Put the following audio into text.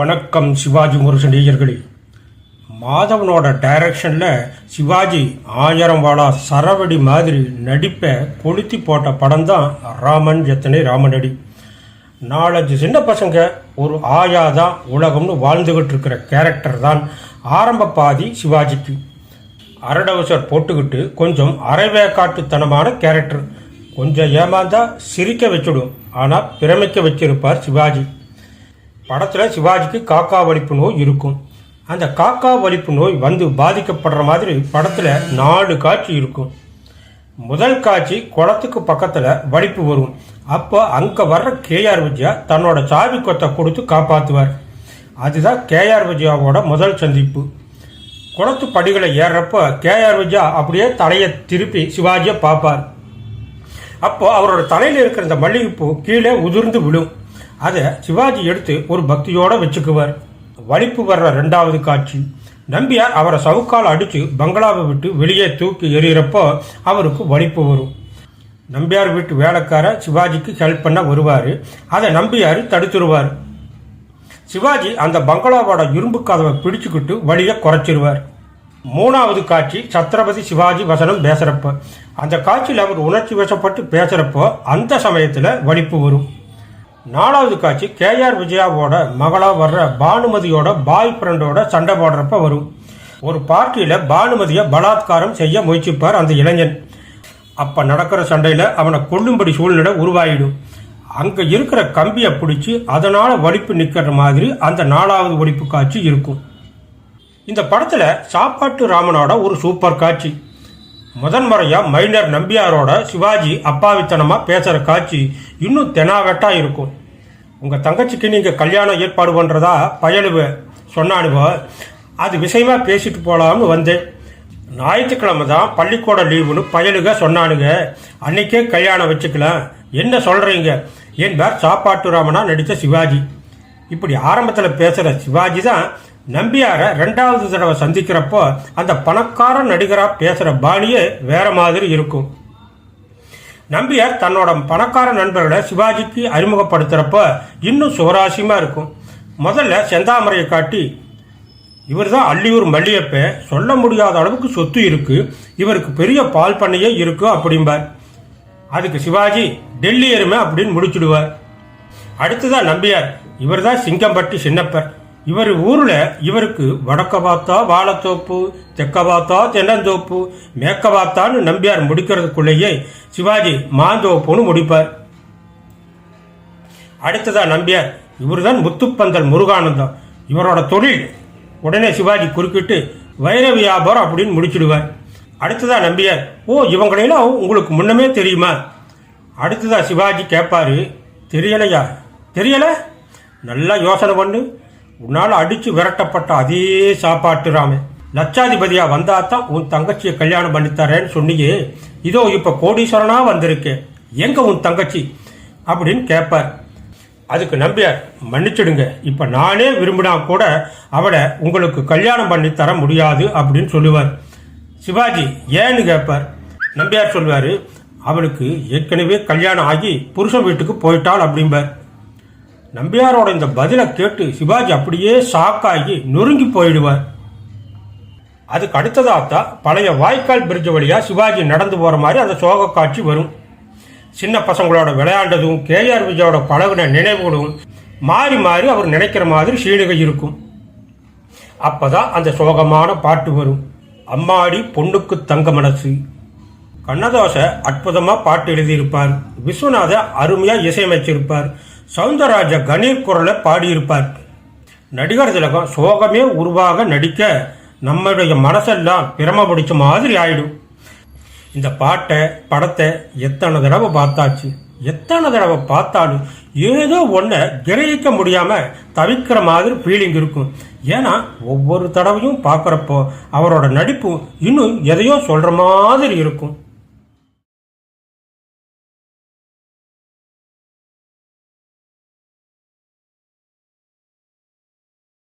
வணக்கம் சிவாஜி முருகன் நேயர்களே. மாதவனோட டைரக்ஷனில் சிவாஜி ஆயிரம் வாழா சரவடி மாதிரி நடிப்பை கொளுத்தி போட்ட படம் தான் ராமன் எத்தனை ராமனடி நாலஞ்சு சின்ன பசங்க ஒரு ஆயாதான் உலகம்னு வாழ்ந்துகிட்டு இருக்கிற கேரக்டர் தான் ஆரம்ப பாதி சிவாஜிக்கு. அரடவசர் போட்டுக்கிட்டு கொஞ்சம் அரைவேக்காட்டுத்தனமான கேரக்டர் கொஞ்சம் ஏமாந்தா சிரிக்க வச்சுடும் ஆனால் பிரமிக்க வச்சிருப்பார் சிவாஜி. படத்தில் சிவாஜிக்கு காக்கா வலிப்பு நோய் இருக்கும். அந்த காக்கா வலிப்பு நோய் வந்து பாதிக்கப்படுற மாதிரி படத்தில் நாலு காட்சி இருக்கும். முதல் காட்சி குளத்துக்கு பக்கத்தில் வலிப்பு வரும். அப்போ அங்கே வர்ற கேஆர் விஜயா தன்னோட சாவி கொத்தை கொடுத்து காப்பாற்றுவார் அதுதான் கேஆர் விஜயாவோட முதல் சந்திப்பு. குளத்து படிகளை ஏறுறப்போ கேஆர் விஜயா அப்படியே தலையை திருப்பி சிவாஜியை பார்ப்பார். அப்போ அவரோட தலையில் இருக்கிற இந்த மல்லிகைப்பூ கீழே உதிர்ந்து விழும். அதை சிவாஜி எடுத்து ஒரு பக்தியோட வச்சுக்குவார். வலிப்பு வர்ற ரெண்டாவது காட்சி. நம்பியார் அவரை சவுக்கால் அடித்து பங்களாவை விட்டு வெளியே தூக்கி எறிகிறப்போ அவருக்கு வலிப்பு வரும். நம்பியார் வீட்டு வேலைக்கார சிவாஜிக்கு ஹெல்ப் பண்ண வருவார். அதை நம்பியார் தடுத்துருவார். சிவாஜி அந்த பங்களாவோட இரும்பு கதவை பிடிச்சுக்கிட்டு வழியை குறைச்சிருவார். மூணாவது காட்சி சத்ரபதி சிவாஜி வசனம் பேசுகிறப்ப அந்த காட்சியில் அவர் உணர்ச்சி வசப்பட்டு பேசுகிறப்போ அந்த சமயத்தில் வலிப்பு வரும். நாலாவது காட்சி கேஆர் விஜயாவோட மகளா வர்ற பானுமதியோட பாய் ஃப்ரெண்டோட சண்டை போடுறப்ப வரும். ஒரு பார்ட்டியில் பானுமதியை பலாத்காரம் செய்ய முயற்சிப்பார் அந்த இளைஞன். அப்ப நடக்கிற சண்டையில் அவனை கொல்லும்படி சூழ்நிலை உருவாயிடும். அங்க இருக்கிற கம்பியை பிடிச்சி அதனால வலிப்பு நிக்கிற மாதிரி அந்த நாலாவது ஒழிப்பு காட்சி இருக்கும். இந்த படத்துல சாப்பாட்டு ராமனோட ஒரு சூப்பர் காட்சி. முதன்முறையா மைனர் நம்பியாரோட சிவாஜி அப்பாவித்தனமா பேசுற காட்சி இன்னும் தெனாவெட்டா இருக்கும். உங்க தங்கச்சிக்கு நீங்க கல்யாணம் ஏற்பாடு பண்றதா பயலுவ சொன்னானுவோ அது விஷயமா பேசிட்டு போலாம்னு வந்தேன். ஞாயிற்றுக்கிழமை தான் பள்ளிக்கூட லீவுன்னு பயலுக சொன்னானுங்க. அன்னைக்கே கல்யாணம் வச்சுக்கலாம். என்ன சொல்றீங்க? என் பேர் சாப்பாட்டு ராமனா நடித்த சிவாஜி. இப்படி ஆரம்பத்தில் பேசுகிற சிவாஜி தான் நம்பியாரை ரெண்டாவது தடவை சந்திக்கிறப்போ அந்த பணக்கார நடிகராக பேசுகிற பாணியே வேற மாதிரி இருக்கும். நம்பியார் தன்னோட பணக்கார நண்பர்களை சிவாஜிக்கு அறிமுகப்படுத்துகிறப்ப இன்னும் சுவராசியமாக இருக்கும். முதல்ல செந்தாமரையை காட்டி இவர் தான் அள்ளியூர் மல்லியப்ப சொல்ல முடியாத அளவுக்கு சொத்து இருக்கு இவருக்கு பெரிய பால் பண்ணையே இருக்கு அப்படிம்பார். அதுக்கு சிவாஜி டெல்லி எருமை அப்படின்னு முடிச்சுடுவார். அடுத்ததான் நம்பியார் இவர் தான் சிங்கம்பட்டி சின்னப்பர் இவர் ஊர்ல இவருக்கு வடக்க பார்த்தா வாழைத்தோப்பு தெக்க பார்த்தா தென்னந்தோப்பு மேற்க பார்த்தான்னு நம்பியார் முடிக்கிறதுக்குள்ளேயே சிவாஜி மாந்தோப்புன்னு முடிப்பார். அடுத்ததா நம்பியார். இவர்தான் முத்துப்பந்தல் முருகானந்தம். இவரோட தொழில் உடனே சிவாஜி குறுக்கிட்டு வைர வியாபாரம் அப்படின்னு முடிச்சிடுவார். அடுத்ததா நம்பியார். ஓ இவங்களையெல்லாம் உங்களுக்கு முன்னமே தெரியுமா? அடுத்ததா சிவாஜி கேட்பாரு தெரியலையா? தெரியல? நல்லா யோசனை பண்ணு. உன்னால் அடிச்சு விரட்டப்பட்ட அதே சாப்பாட்டு ராமே. லட்சாதிபதியா வந்தா தான் உன் தங்கச்சியை கல்யாணம் பண்ணித்தரேன்னு சொன்னியே. இதோ இப்ப கோடீஸ்வரனா வந்திருக்கேன் எங்க உன் தங்கச்சி? அப்படின்னு கேட்பார் அதுக்கு நம்பியார் மன்னிச்சிடுங்க. இப்ப நானே விரும்பினா கூட அவளை உங்களுக்கு கல்யாணம் பண்ணி தர முடியாது அப்படின்னு சொல்லுவார். சிவாஜி ஏன்னு கேட்பார் நம்பியார் சொல்வாரு அவளுக்கு ஏற்கனவே கல்யாணம் ஆகி புருஷன் வீட்டுக்கு போயிட்டாள் அப்படிம்பார். நம்பியாரோட இந்த பதிலை கேட்டு சிவாஜி அப்படியே ஷாக்காகி நொறுங்கி போயிடுவார். அதுக்கு அடுத்ததாத்தான் பழைய வாய்க்கால் பிரிட்ஜ் வழியாக சிவாஜி நடந்து போகிற மாதிரி அந்த சோக காட்சி வரும். சின்ன பசங்களோட விளையாண்டதும் கேஆர் விஜயோட பழகுன நினைவுகளும் மாறி மாறி அவர் நினைக்கிற மாதிரி சீடுகை இருக்கும். அப்போதான் அந்த சோகமான பாட்டு வரும். அம்மாடி பொண்ணுக்கு தங்க மனசு. கண்ணதாச அற்புதமாக பாட்டு எழுதியிருப்பார். விஸ்வநாத அருமையாக இசையமைச்சிருப்பார். சவுந்தரராஜ கணீர் குரலை பாடியிருப்பார். நடிகர் திலகம் சோகமே உருவாக நடிக்க நம்மளுடைய மனசெல்லாம் பிரம பிடிச்ச மாதிரி ஆயிடும். இந்த பாட்டை படத்தை எத்தனை தடவை பார்த்தாச்சு? எத்தனை தடவை பார்த்தாலும் ஏதோ ஒன்றை கிரகிக்க முடியாமல் தவிக்கிற மாதிரி ஃபீலிங் இருக்கும். ஏன்னா ஒவ்வொரு தடவையும் பார்க்குறப்போ அவரோட நடிப்பு இன்னும் எதையோ சொல்கிற மாதிரி இருக்கும்.